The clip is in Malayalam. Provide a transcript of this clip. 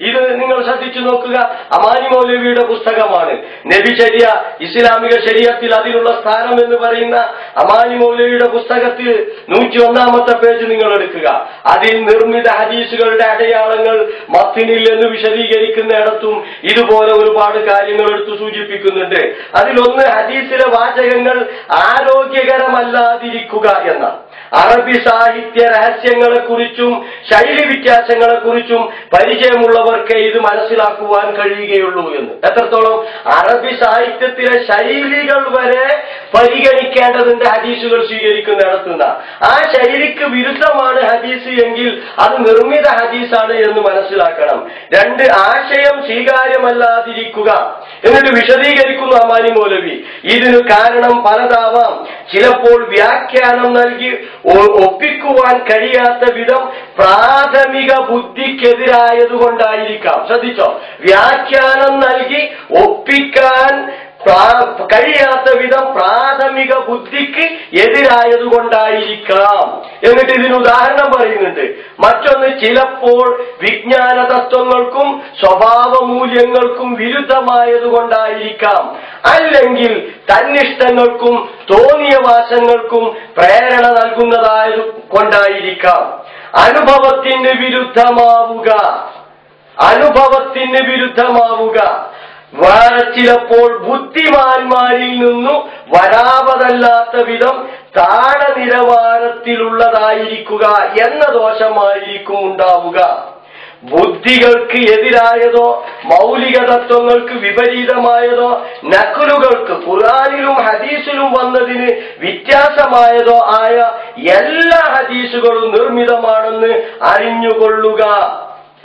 ഇത് നിങ്ങൾ ശ്രദ്ധിച്ചു നോക്കുക. അമാനി മൗലവിയുടെ പുസ്തകമാണ്. നബിചര്യ ഇസ്ലാമിക ശരീരത്തിൽ അതിനുള്ള സ്ഥാനം എന്ന് പറയുന്ന അമാനി മൗലവിയുടെ പുസ്തകത്തിൽ നൂറ്റി ഒന്നാമത്തെ പേജ് നിങ്ങൾ എടുക്കുക. അതിൽ നിർമ്മിത ഹദീസുകളുടെ അടയാളങ്ങൾ മത്തിനിൽ എന്ന് വിശദീകരിക്കുന്നിടത്തും ഇതുപോലെ ഒരുപാട് കാര്യങ്ങൾ എടുത്തു സൂചിപ്പിക്കുന്നുണ്ട്. അതിലൊന്ന് ഹദീസിലെ വാചകങ്ങൾ ആരോഗ്യകരമല്ലാതിരിക്കുക എന്ന. അറബി സാഹിത്യ രഹസ്യങ്ങളെക്കുറിച്ചും ശൈലി വ്യത്യാസങ്ങളെക്കുറിച്ചും പരിചയമുള്ളവർക്ക് ഇത് മനസ്സിലാക്കുവാൻ കഴിയുകയുള്ളൂ എന്ന്. എത്രത്തോളം അറബി സാഹിത്യത്തിലെ ശൈലികൾ വരെ പരിഗണിക്കേണ്ടതുണ്ട് ഹദീസുകൾ സ്വീകരിക്കുന്നിടത്തുന്ന ആ ശരീരക്ക് വിരുദ്ധമാണ് ഹദീസ് എങ്കിൽ അത് നിർമ്മിത ഹദീസാണ് എന്ന് മനസ്സിലാക്കണം. രണ്ട് ആശയം സ്വീകാര്യമല്ലാതിരിക്കുക. എന്നിട്ട് വിശദീകരിക്കുന്നു അമാനി മൗലവി. ഇതിന് കാരണം പലതാവാം. ചിലപ്പോൾ വ്യാഖ്യാനം നൽകി ഒപ്പിക്കുവാൻ കഴിയാത്ത വിധം പ്രാഥമിക ബുദ്ധിക്കെതിരായതുകൊണ്ടായിരിക്കാം. ശ്രദ്ധിച്ചോ? വ്യാഖ്യാനം നൽകി ഒപ്പിക്കാൻ പ്രാ- കഴിയാത്ത വിധം പ്രാഥമിക ബുദ്ധിക്ക് എതിരായതുകൊണ്ടായിരിക്കാം. എന്നിട്ട് ഇതിന് ഉദാഹരണം പറയുന്നുണ്ട്. മറ്റൊന്ന് ചിലപ്പോൾ വിജ്ഞാന തത്വങ്ങൾക്കും സ്വഭാവ മൂല്യങ്ങൾക്കും വിരുദ്ധമായതുകൊണ്ടായിരിക്കാം. അല്ലെങ്കിൽ തന്നിഷ്ടങ്ങൾക്കും തോന്നിയ വാസങ്ങൾക്കും പ്രേരണ നൽകുന്നതായത് കൊണ്ടായിരിക്കാം. അനുഭവത്തിന് വിരുദ്ധമാവുക. അനുഭവത്തിന് വിരുദ്ധമാവുക. വേറെ ചിലപ്പോൾ ബുദ്ധിമാന്മാരിൽ നിന്നു വരാവതല്ലാത്ത വിധം താഴ നിലവാരത്തിലുള്ളതായിരിക്കുക എന്ന ദോഷമായിരിക്കും ഉണ്ടാവുക. ബുദ്ധികൾക്ക് എതിരായതോ മൗലിക തത്വങ്ങൾക്ക് വിപരീതമായതോ നക്കുലുകൾക്ക് ഖുറാനിലും ഹദീസിലും വന്നതിന് വ്യത്യാസമായതോ ആയ എല്ലാ ഹദീസുകളും നിർമ്മിതമാണെന്ന് അറിഞ്ഞുകൊള്ളുക.